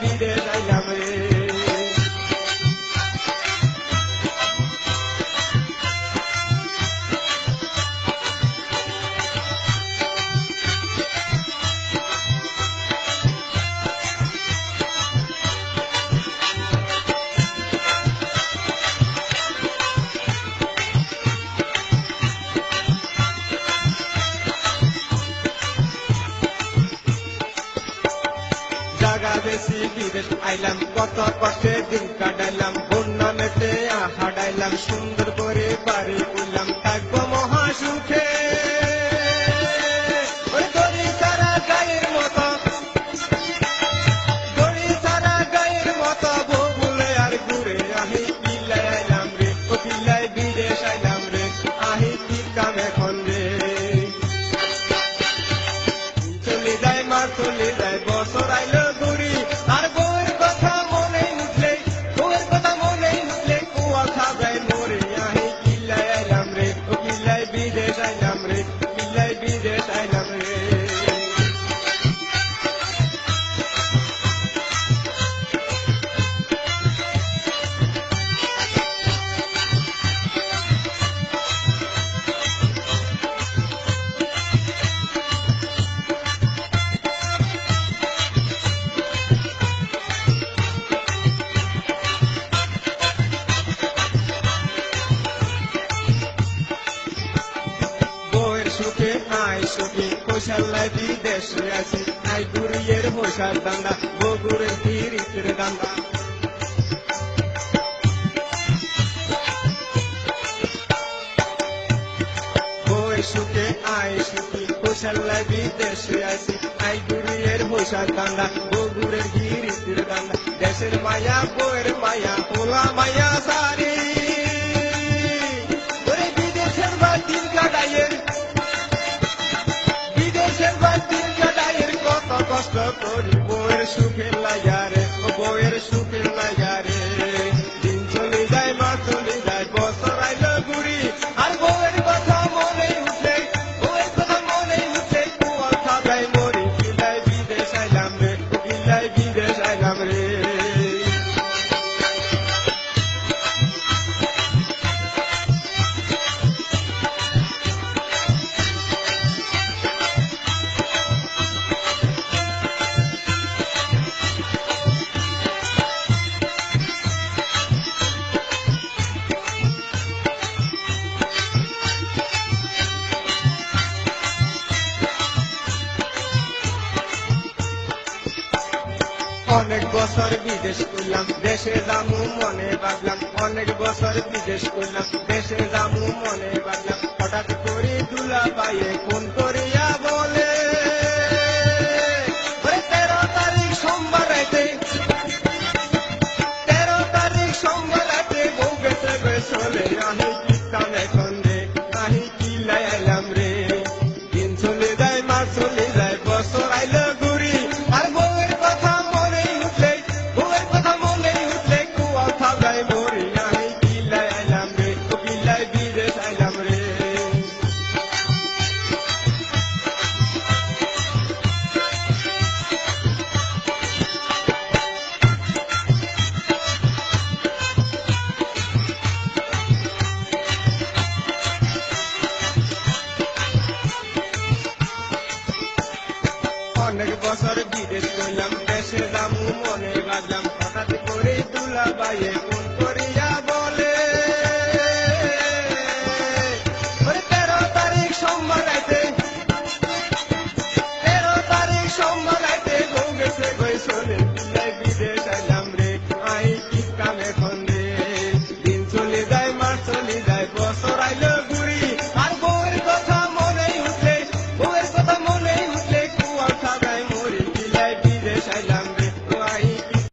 Be there. বেশি বিদেশ আইলাম কত কষ্টে দিন কাটাইলাম বন্যা মেতে হারাইলাম সুন্দর করে বাড়ি আয় সুখী কোশাল্লায় বিদেশে আছি। আয় গুরিয়ের হোসার দান্দা বগুড়ের ফিরিতের দান্দা সুখে আয় সুখী কোশাল্লায় বিদেশে আছি। আয় গুরিয়ের হোসার দান্দা বগুড়ের ফিরিতের দান্দা দেশের মায়া বইয়ের মায়া, ওলা মায়া, সারি Pilaya. অনেক বছর বিদেশ করলাম, দেশে জামু মনে বাগলাম অনেক বছর বিদেশ করলাম, দেশে জামু মনে বাগলাম হঠাৎ করে দুলা পায়ে কোন অনেক বছর বিদেশ করলাম দেশে দামু মনে বাজলাম হঠাৎ করে দুলা বাইয়ে